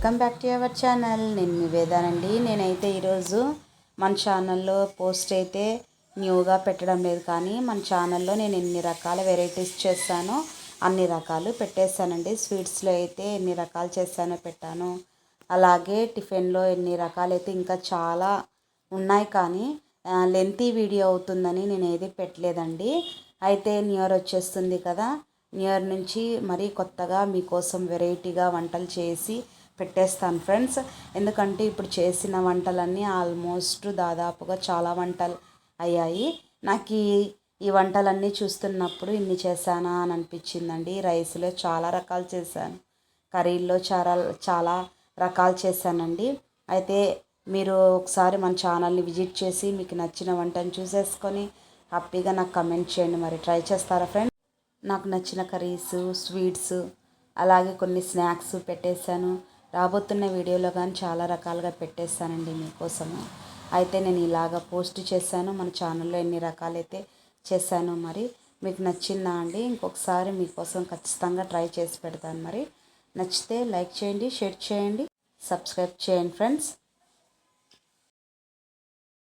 Welcome back to our channel. నేను మీ వేదానండి నేనైతే ఈరోజు మన ఛానల్లో పోస్ట్ అయితే న్యూగా పెట్టడం లేదు కానీ మన ఛానల్లో నేను ఎన్ని రకాల వెరైటీస్ చేస్తానో అన్ని రకాలు పెట్టేస్తానండి. స్వీట్స్లో అయితే ఎన్ని రకాలు చేస్తానో పెట్టాను. అలాగే టిఫిన్లో ఎన్ని రకాలు అయితే ఇంకా చాలా ఉన్నాయి కానీ లెంతీ వీడియో అవుతుందని నేను ఏది పెట్టలేదండి. అయితే న్యూ ఇయర్ వచ్చేస్తుంది కదా. న్యూ ఇయర్ నుంచి మరీ కొత్తగా మీకోసం వెరైటీగా వంటలు చేసి పెట్టేస్తాను ఫ్రెండ్స్. ఎందుకంటే ఇప్పుడు చేసిన వంటలన్నీ ఆల్మోస్ట్ దాదాపుగా చాలా వంటలు అయ్యాయి. నాకు ఈ ఈ వంటలన్నీ చూస్తున్నప్పుడు ఇన్ని చేశానా అని అనిపించిందండి. రైస్లో చాలా రకాలు చేశాను. కర్రీల్లో చాలా చాలా రకాలు చేశానండి. అయితే మీరు ఒకసారి మన ఛానల్ని విజిట్ చేసి మీకు నచ్చిన వంటను చూసేసుకొని హ్యాపీగా నాకు కమెంట్ చేయండి. మరి ట్రై చేస్తారా ఫ్రెండ్స్? నాకు నచ్చిన కర్రీస్ స్వీట్స్ అలాగే కొన్ని స్నాక్స్ పెట్టేశాను. రాబోతున్న వీడియోలో కానీ చాలా రకాలుగా పెట్టేస్తానండి మీకోసము. అయితే నేను ఇలాగ పోస్ట్ చేశాను. మన ఛానల్లో ఎన్ని రకాలైతే చేశాను మరి మీకు నచ్చిందా అండి? ఇంకొకసారి మీకోసం ఖచ్చితంగా ట్రై చేసి పెడతాను మరి. నచ్చితే లైక్ చేయండి షేర్ చేయండి సబ్స్క్రైబ్ చేయండి ఫ్రెండ్స్.